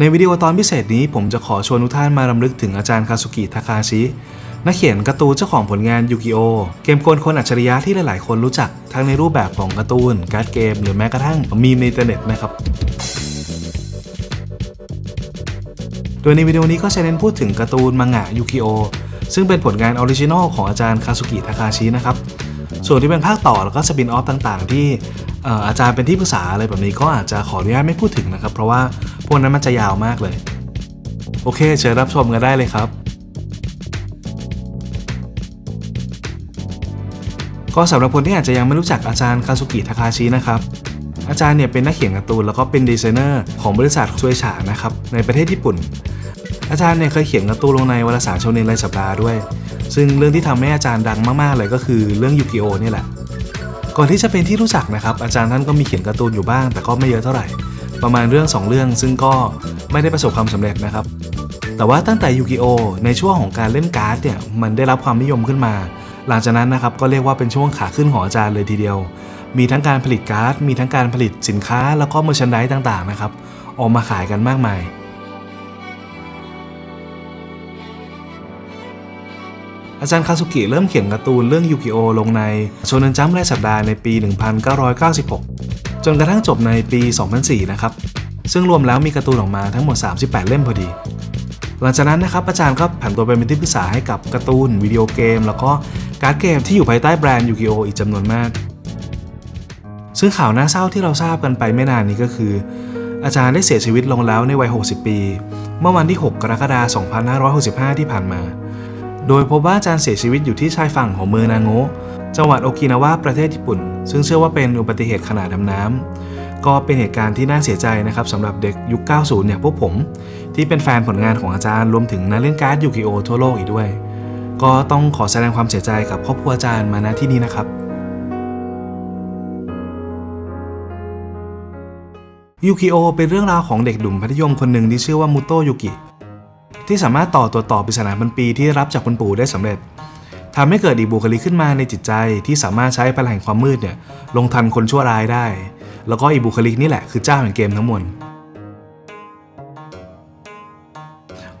ในวิดีโอตอนพิเศษนี้ผมจะขอชวนทุกท่านมารำลึกถึงอาจารย์คาสุกิทาคาชิ นักเขียนการ์ตูนเจ้าของผลงานยูกิโอเกมกลคนอัจฉริยะที่หลาย ๆ คนรู้จัก ทั้งในรูปแบบของการ์ตูน การ์ดเกม หรือแม้กระทั่งมีในอินเทอร์เน็ตนะครับ โดยในวิดีโอนี้ก็จะเน้นพูดถึงการ์ตูนมังงะยูกิโอซึ่งเป็นผลงานออริจินอลของอาจารย์คาสุกิทาคาชินะครับส่วนที่เป็นภาคต่อแล้วก็สปินออฟต่าง ๆ ที่ อาจารย์เป็นที่ปรึกษาอะไรแบบนี้ก็อาจจะขออนุญาตไม่พูดถึงนะครับ เพราะว่าพวกนั้นมันจะยาวมากเลย โอเค เชิญรับชมกันได้เลยครับ ก็สำหรับคนที่อาจจะยังไม่รู้จักอาจารย์คาสุกิทาคาชินะครับอาจารย์เนี่ยเป็นนักเขียนการ์ตูนแล้วก็เป็นดีไซเนอร์ของบริษัทช่วยฉานะครับในประเทศญี่ปุ่น อาจารย์เนี่ยเคยเขียนการ์ตูนลงในวารสารโชเนนรายสัปดาห์ด้วย ซึ่งเรื่องที่ทำให้อาจารย์ดังมากๆเลยก็คือเรื่องยูกิโอนี่แหละ ก่อนที่จะเป็นที่รู้จักนะครับ อาจารย์ท่านก็มีเขียนการ์ตูนอยู่บ้าง แต่ก็ไม่เยอะเท่าไหร่ ประมาณเรื่อง 2 เรื่อง ซึ่งก็ไม่ได้ประสบความสำเร็จนะครับ แต่ว่าตั้งแต่ยูกิโอในช่วงของการเล่นการ์ดเนี่ยมันได้รับความนิยมขึ้นมา หลังจากนั้นนะครับก็เรียกว่าเป็นช่วงขาขึ้นของอาจารย์เลยทีเดียว มีทั้งการผลิตการ์ดมีทั้งการผลิตสินค้า แล้วก็เมอร์ชันดายต่างๆนะครับออกมาขายกันมากมาย อาจารย์คาสุกิเริ่มเขียนการ์ตูนเรื่องยูกิโอลงในโชนันจัมรายสัปดาห์ในปี 1996 จนกระทั่งจบในปี 2004 นะครับ ซึ่งรวมแล้วมีการ์ตูนออกมาทั้งหมด 38 เล่มพอดี หลังจากนั้นนะครับอาจารย์ก็ผันตัวไปเป็นที่ปรึกษาให้กับการ์ตูนวิดีโอเกม แล้วก็การ์ดเกมที่อยู่ภายใต้แบรนด์ยูกิโออีกจำนวนมาก ซึ่งข่าวน่าเศร้าที่เราทราบกันไปไม่นานนี้ก็คือ อาจารย์ได้เสียชีวิตลงแล้วในวัย 60 ปี เมื่อวันที่ 6 กรกฎาคม 2565 ที่ผ่านมา โดยพบว่าอาจารย์เสียชีวิตอยู่ที่ชายฝั่งของเมืองนางโงจังหวัดโอกินาวาประเทศญี่ปุ่น ซึ่งเชื่อว่าเป็นอุบัติเหตุขณะดำน้ำก็เป็นเหตุการณ์ที่น่าเสียใจนะครับสำหรับเด็กยุค 90 อย่างพวกผม ที่เป็นแฟนผลงานของอาจารย์รวมถึงนักเล่นการ์ดยูกิโอทั่วโลกอีกด้วย ก็ต้องขอแสดงความเสียใจกับครอบครัวอาจารย์มาณที่นี้นะครับยูกิโอเป็นเรื่องราวของเด็กดุ่มพัทยมคนหนึ่งที่ชื่อว่ามุโตะยูกิ ที่สามารถต่อตัวต่อปริศนาพันปีที่รับจากคุณปู่ได้สำเร็จทำให้เกิดอีกบุคลิกขึ้นมาในจิตใจที่สามารถใช้พลังแห่งความมืดเนี่ยลงทันคนชั่วร้ายได้ แล้วก็อีกบุคลิกนี่แหละคือเจ้าแห่งเกมทั้งมวล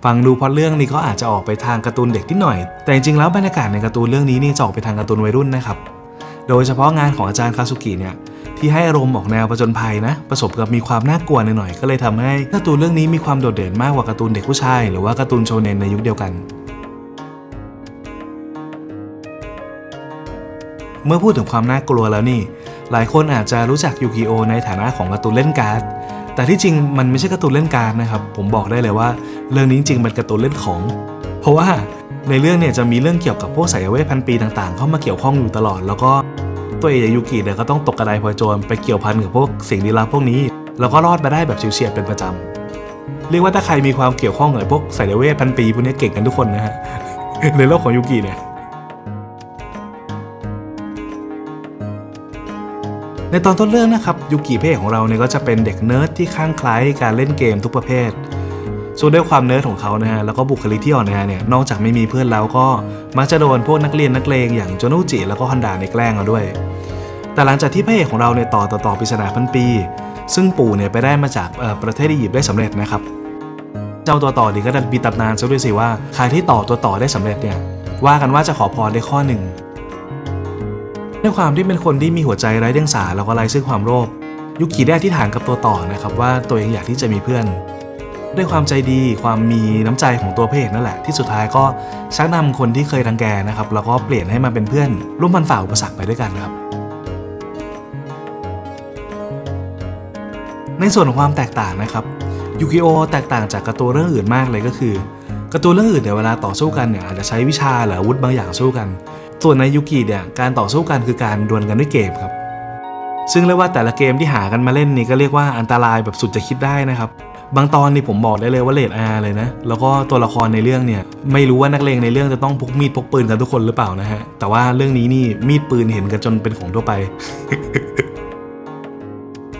ฟังดูพอเรื่องนี้ก็อาจจะออกไปทางการ์ตูนเด็กนิดหน่อย แต่จริงๆแล้วบรรยากาศในการ์ตูนเรื่องนี้นี่จะออกไปทางการ์ตูนวัยรุ่นนะครับ โดยเฉพาะงานของอาจารย์คาสุกิเนี่ย ที่ให้อารมณ์ออกแนวประจนภัยนะ ประสบกับมีความน่ากลัวหน่อยๆก็เลยทำให้การ์ตูนเรื่องนี้มีความโดดเด่นมากกว่าการ์ตูนเด็กผู้ชาย หรือว่าการ์ตูนโชเนนในยุคเดียวกันเมื่อพูดถึงความน่ากลัวแล้วนี่ หลายคนอาจจะรู้จักยูกิโอในฐานะของการ์ตูนเล่นการ์ด แต่ที่จริงมันไม่ใช่การ์ตูนเล่นการ์ดนะครับ ผมบอกได้เลยว่า เรื่องนี้จริงๆมันการ์ตูนเล่นของ เพราะว่าในเรื่องเนี่ยจะมีเรื่องเกี่ยวกับพวกสายเวทพันปีต่างๆ เข้ามาเกี่ยวข้องอยู่ตลอด แล้วก็ ตัวเอกยูกิเนี่ยก็ต้องตกกระไดพลอยโจรไปเกี่ยวพันกับพวกสิ่งลี้ลับพวกนี้ แล้วก็รอดมาได้แบบเฉียดเป็นประจำเรียกว่าถ้าใครมีความเกี่ยวข้องกับพวกสายเวทพันปีพวกนี้เก่งกันทุกคนนะฮะในโลกของยูกิเนี่ยในตอนต้นเรื่องนะครับยูกิเพศของเราเนี่ยก็จะเป็นเด็กเนิร์ดที่ข้างคล้ายการเล่นเกมทุกประเภทส่วนด้วยความเนิร์ดของเขานะฮะแล้วก็บุคลิกที่อ่อนแอเนี่ยนอกจากไม่มีเพื่อนแล้วก็มักจะโดนพวกนักเรียนนักเลงอย่างโจโนจิแล้วก็ฮันดาในแกล้งเอาด้วย แต่หลังจากที่พระเอกของเราเนี่ยต่อต่อต่อปริศนาพันปี ซึ่งปู่เนี่ยไปได้มาจากประเทศอียิปต์ได้สำเร็จนะครับ เจ้าตัวต่อนี่ก็ดันมีตำนานซะด้วยสิว่าใครที่ต่อตัวต่อได้สำเร็จเนี่ยว่ากันว่าจะขอพรได้ข้อหนึ่งด้วยความที่เป็นคนที่มีหัวใจไร้เดียงสาแล้วก็ไร้ซึ่งความโลภยุกิได้อธิษฐานกับตัวต่อนะครับว่าตัวเองอยากที่จะมีเพื่อน ด้วยความใจดีความมีน้ำใจของตัวพระเอกนั่นแหละ ที่สุดท้ายก็ชักนำคนที่เคยรังแกนะครับแล้วก็เปลี่ยนให้มาเป็นเพื่อน ร่วมพันฝ่าอุปสรรคไปด้วยกันครับ ในส่วนของความแตกต่างนะครับยูกิโอแตกต่างจากการ์ตูนเรื่องอื่นมากเลยก็คือการ์ตูนเรื่องอื่นเนี่ยเวลาต่อสู้กันเนี่ยอาจจะใช้วิชาหรืออาวุธบางอย่างสู้กัน ส่วนในยูกิเนี่ยการต่อสู้กันคือการดวลกันด้วยเกมครับ ซึ่งเรียกว่าแต่ละเกมที่หากันมาเล่นนี่ก็เรียกว่าอันตรายแบบสุดจะคิดได้นะครับบางตอนนี่ผมบอกได้เลยว่าเลดอาเลยนะ แล้วก็ตัวละครในเรื่องเนี่ย ไม่รู้ว่านักเลงในเรื่องจะต้องพกมีดพกปืนกันทุกคนหรือเปล่านะฮะ แต่ว่าเรื่องนี้นี่มีดปืนเห็นกันจนเป็นของทั่วไป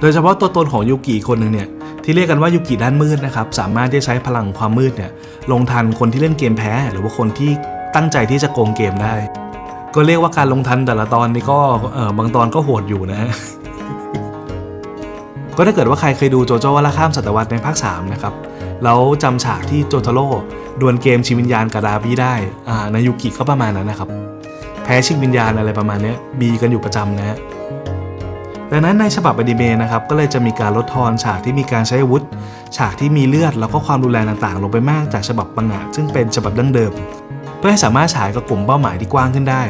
โดยเฉพาะตัวตนของยูกิคนหนึ่งเนี่ยที่เรียกกันว่ายูกิด้านมืดนะครับสามารถที่จะใช้พลังความมืดเนี่ยลงทันคนที่เล่นเกมแพ้ หรือว่าคนที่ตั้งใจที่จะโกงเกมได้ ก็เรียกว่าการลงทันแต่ละตอนนี่ก็บางตอนก็โหดอยู่นะฮะก็ถ้าเกิดว่าใครเคยดูโจโจ้ว่าละข้ามศตวรรษในภาค3นะครับแล้วจำฉากที่โจโทโร่ดวลเกมชิงวิญญาณกับดาบี้ได้อ่ายุกิก็ประมาณนั้นนะครับ แพ้ชิงวิญญาณอะไรประมาณนี้ยมีกันอยู่ประจำนะฮะ ดังนั้นในฉบับอนิเมะนะครับก็เลยจะมีการลดทอนฉากที่มีการใช้อาวุธ ฉากที่มีเลือดแล้วก็ความรุนแรงต่างๆ ลงไปมากจากฉบับปังงะซึ่งเป็นฉบับดั้งเดิม เพื่อให้สามารถฉายกับกลุ่มเป้าหมายที่กว้างขึ้นได้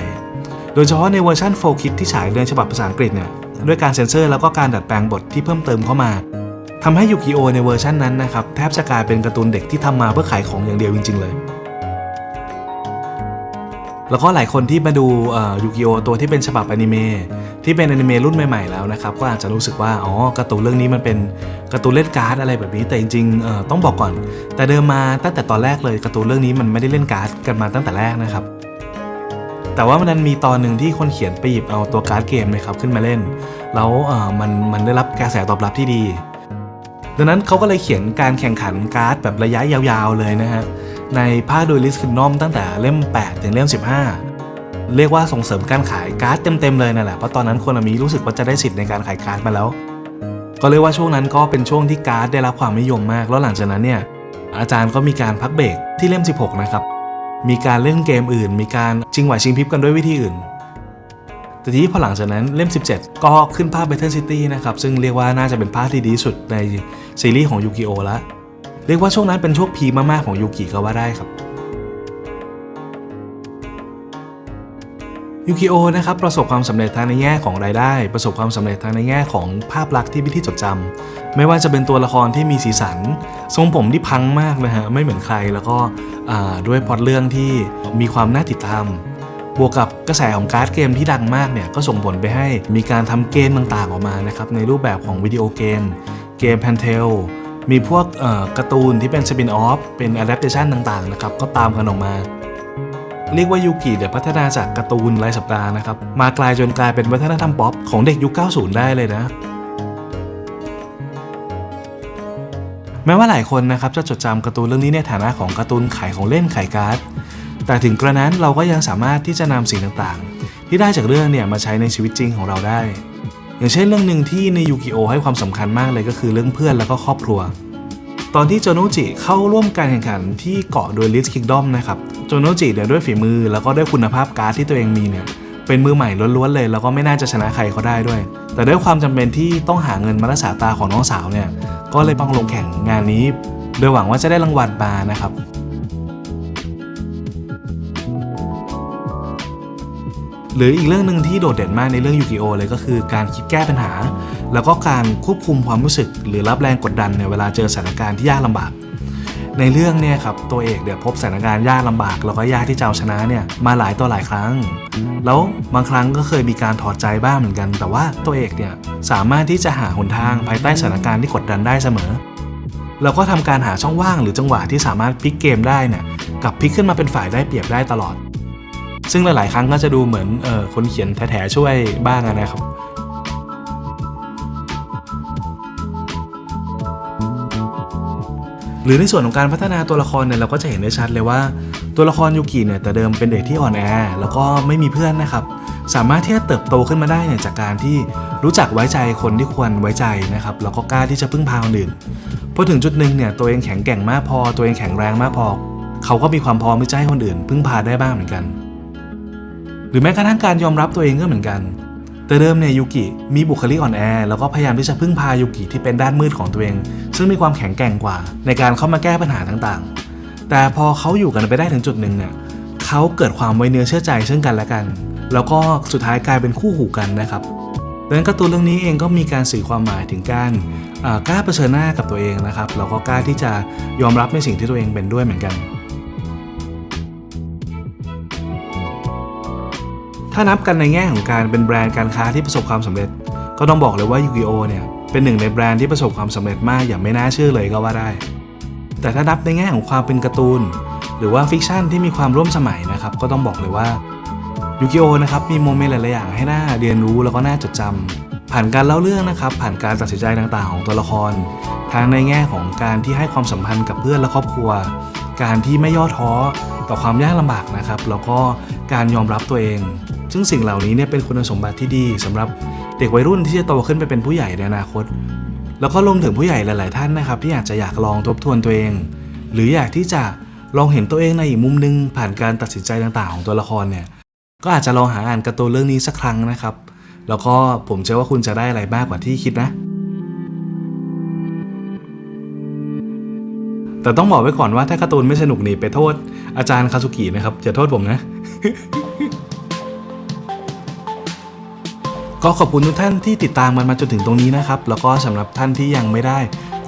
โดยเฉพาะในเวอร์ชัน4 k i d ที่ฉายในฉบับภาษาอังกฤษเนี่ยด้วยการเซ็นเซอร์แล้วก็การดัดแปลงบทที่เพิ่มเติมเข้ามาทำให้ยูกิโอในเวอร์ชันนั้นนะครับแทบจะกลายเป็นการ์ตูนเด็กที่ทำมาเพื่อขายของอย่างเดียวจริง ๆ เลย แล้วก็หลายคนที่มาดูยูกิโอตัวที่เป็นฉบับอนิเมะ ที่เป็นอนิเมะรุ่นใหม่ๆแล้วนะครับก็อาจจะรู้สึกว่าอ๋อการ์ตูนเรื่องนี้มันเป็นการ์ตูนเล่นการ์ดอะไรแบบนี้แต่จริงๆต้องบอกก่อน แต่เดิมมาตั้งแต่ตอนแรกเลยการ์ตูนเรื่องนี้มันไม่ได้เล่นการ์ดกันมาตั้งแต่แรกนะครับแต่ว่ามันมีตอนหนึ่งที่คนเขียนไปหยิบเอาตัวการ์ดเกมนะครับขึ้นมาเล่น แล้วมันมันได้รับกระแสตอบรับที่ดี ดังนั้นเขาก็เลยเขียนการแข่งขันการ์ดแบบระยะยาวๆเลยนะฮะในภาคโดยลิสคินนอมตั้งแต่เล่ม 8 ถึงเล่ม 15 เรียกว่าส่งเสริมการขายการ์ดเต็มๆเลยนั่นแหละเพราะตอนนั้นคนมีรู้สึกว่าจะได้สิทธิ์ในการขายการ์ดมาแล้ว ก็เรียกว่าช่วงนั้นก็เป็นช่วงที่การ์ดได้รับความนิยมมาก แล้วหลังจากนั้นเนี่ยอาจารย์ก็มีการพักเบรกที่เล่ม 16 นะครับ มีการเล่นเกมอื่น มีการชิงไหวชิงพริบกันด้วยวิธีอื่น แต่ทีนี้พอหลังจากนั้นเล่ม 17 ก็ขึ้นภาพ Battle City นะครับ ซึ่งเรียกว่าน่าจะเป็นภาคที่ดีสุดในซีรีส์ของยูกิโอละ เรียกว่าช่วงนั้นเป็นช่วงพีมากๆของยูกิก็ว่าได้ครับ ยูกิโอนะครับประสบความสำเร็จทางในแง่ของรายได้ ประสบความสำเร็จทางในแง่ของภาพลักษณ์ที่พิธีจดจำไม่ว่าจะเป็นตัวละครที่มีสีสัน ทรงผมที่พังมากนะฮะไม่เหมือนใครแล้วก็ด้วยพล็อตเรื่องที่มีความน่าติดตาม บวกกับกระแสของการ์ดเกมที่ดังมากเนี่ยก็ส่งผลไปให้มีการทำเกมต่างๆออกมานะครับในรูปแบบของวิดีโอเกม เกมแพนเทลมีพวกการ์ตูนที่เป็นสปินออฟเป็นอะ a p t a t i o n ต่างๆนะครับก็ตามกันออกมา เรียกว่ายูกิเดี๋ยวพัฒนาจากการ์ตูนรายสัปดาห์นะครับมากลายจนกลายเป็นวัฒนธรรมป๊อปของเด็กยุค 90 ได้เลยนะแม้ว่าหลายคนนะครับจะจดจำการ์ตูนเรื่องนี้ในฐานะของการ์ตูนขายของเล่นขายการ์ด แต่ถึงกระนั้นเราก็ยังสามารถที่จะนำสิ่งต่างๆ ที่ได้จากเรื่องเนี่ยมาใช้ในชีวิตจริงของเราได้ อย่างเช่นเรื่องหนึ่งที่ในยูกิโอให้ความสำคัญมากเลยก็คือเรื่องเพื่อนแล้วก็ครอบครัว ตอนที่โจโนจิเข้าร่วมการแข่งขันที่เกาะโดยลิสคิงดอมนะครับโจโนจิเนี่ยด้วยฝีมือแล้วก็ด้วยคุณภาพการ์ดที่ตัวเองมีเนี่ยเป็นมือใหม่ล้วนๆเลยแล้วก็ไม่น่าจะชนะใครเขาได้ด้วย แต่ด้วยความจำเป็นที่ต้องหาเงินมารักษาตาของน้องสาวเนี่ยก็เลยต้องลงแข่งงานนี้ โดยหวังว่าจะได้รางวัลมานะครับหรืออีกเรื่องหนึ่งที่โดดเด่นมากในเรื่องยูกิโอเลยก็คือการคิดแก้ปัญหา แล้วก็การควบคุมความรู้สึก หรือรับแรงกดดันในเวลาเจอสถานการณ์ที่ยากลำบาก ในเรื่องเนี่ยครับตัวเอกเดี๋ยวพบสถานการณ์ยากลำบาก แล้วก็ยากที่จะเอาชนะเนี่ยมาหลายต่อหลายครั้ง แล้วบางครั้งก็เคยมีการถอดใจบ้างเหมือนกัน แต่ว่าตัวเอกเนี่ยสามารถที่จะหาหนทางภายใต้สถานการณ์ที่กดดันได้เสมอแล้วก็ทำการหาช่องว่างหรือจังหวะที่สามารถพลิกเกมได้เนี่ยกับพลิกขึ้นมาเป็นฝ่ายได้เปรียบได้ตลอด ซึ่งหลาย ๆ ครั้งก็จะดูเหมือนเออคนเขียนแถๆช่วยบ้างนะครับ หรือในส่วนของการพัฒนาตัวละครเนี่ยเราก็จะเห็นได้ชัดเลยว่า ตัวละครยูกิเนี่ยแต่เดิมเป็นเด็กที่อ่อนแอ แล้วก็ไม่มีเพื่อนนะครับ สามารถที่จะเติบโตขึ้นมาได้เนี่ยจากการที่รู้จักไว้ใจคนที่ควรไว้ใจนะครับแล้วก็กล้าที่จะพึ่งพาคนอื่นพอถึงจุดหนึ่งเนี่ยตัวเองแข็งแกร่งมากพอ ตัวเองแข็งแรงมากพอ เขาก็มีความพร้อมที่จะให้คนอื่น พึ่งพาได้บ้างเหมือนกัน หรือแม้กระทั่งการยอมรับตัวเองก็เหมือนกันแต่เดิมเนี่ยยูกิมีบุคลิกอ่อนแอแล้วก็พยายามที่จะพึ่งพายูกิที่เป็นด้านมืดของตัวเอง ซึ่งมีความแข็งแกร่งกว่า ในการเข้ามาแก้ปัญหาต่างๆ แต่พอเขาอยู่กันไปได้ถึงจุดหนึ่งเนี่ยเขาเกิดความไว้เนื้อเชื่อใจซึ่งกันและกัน แล้วก็สุดท้ายกลายเป็นคู่หูกันนะครับดังนั้นการ์ตูนเรื่องนี้เองก็มีการสื่อความหมายถึงการกล้าเผชิญหน้ากับตัวเองนะครับแล้วก็กล้าที่จะยอมรับในสิ่งที่ตัวเองเป็นด้วยเหมือนกัน ถ้านับกันในแง่ของการเป็นแบรนด์การค้าที่ประสบความสำเร็จ ก็ต้องบอกเลยว่ายูกิโอเนี่ย เป็นหนึ่งในแบรนด์ที่ประสบความสำเร็จมากอย่างไม่น่าเชื่อเลยก็ว่าได้ แต่ถ้านับในแง่ของความเป็นการ์ตูน หรือว่าฟิกชันที่มีความร่วมสมัยนะครับก็ต้องบอกเลยว่ายูกิโอนะครับมีโมเมนต์หลาย ๆ อย่างให้น่าเรียนรู้แล้วก็น่าจดจำผ่านการเล่าเรื่องนะครับผ่านการตัดสินใจต่าง ๆ ของตัวละคร ทั้งในแง่ของการที่ให้ความสัมพันธ์กับเพื่อนและครอบครัว การที่ไม่ย่อท้อต่อความยากลำบากนะครับแล้วก็การยอมรับตัวเอง ซึ่งสิ่งเหล่านี้เนี่ยเป็นคุณสมบัติที่ดีสำหรับเด็กวัยรุ่นที่จะโตขึ้นไปเป็นผู้ใหญ่ในอนาคต แล้วก็รวมถึงผู้ใหญ่หลาย ๆ ท่านนะครับที่อาจจะอยากลองทบทวนตัวเอง หรืออยากที่จะลองเห็นตัวเองในอีกมุมนึง ผ่านการตัดสินใจต่างๆ ของตัวละครเนี่ยก็อาจจะลองหาอ่านการ์ตูนเรื่องนี้สักครั้งนะครับ แล้วก็ผมเชื่อว่าคุณจะได้อะไรมากกว่าที่คิดนะแต่ต้องบอกไว้ก่อนว่าถ้าการ์ตูนไม่สนุกนี่ไปโทษอาจารย์คาสุกินะครับอย่าโทษผมนะ ก็ขอบคุณทุกท่านที่ติดตามมันมาจนถึงตรงนี้นะครับ แล้วก็สำหรับท่านที่ยังไม่ได้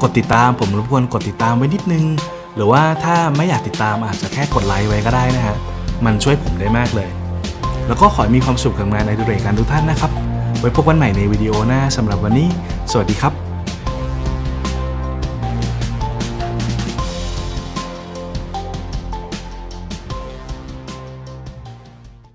กดติดตามผมรบกวนกดติดตามไว้นิดนึง หรือว่าถ้าไม่อยากติดตามอาจจะแค่กดไลค์ไว้ก็ได้นะฮะมันช่วยผมได้มากเลย แล้วก็ขอให้มีความสุขกับงานในดุเรกการทุกท่านนะครับ ไว้พบกันใหม่ในวิดีโอหน้าสำหรับวันนี้ สวัสดีครับ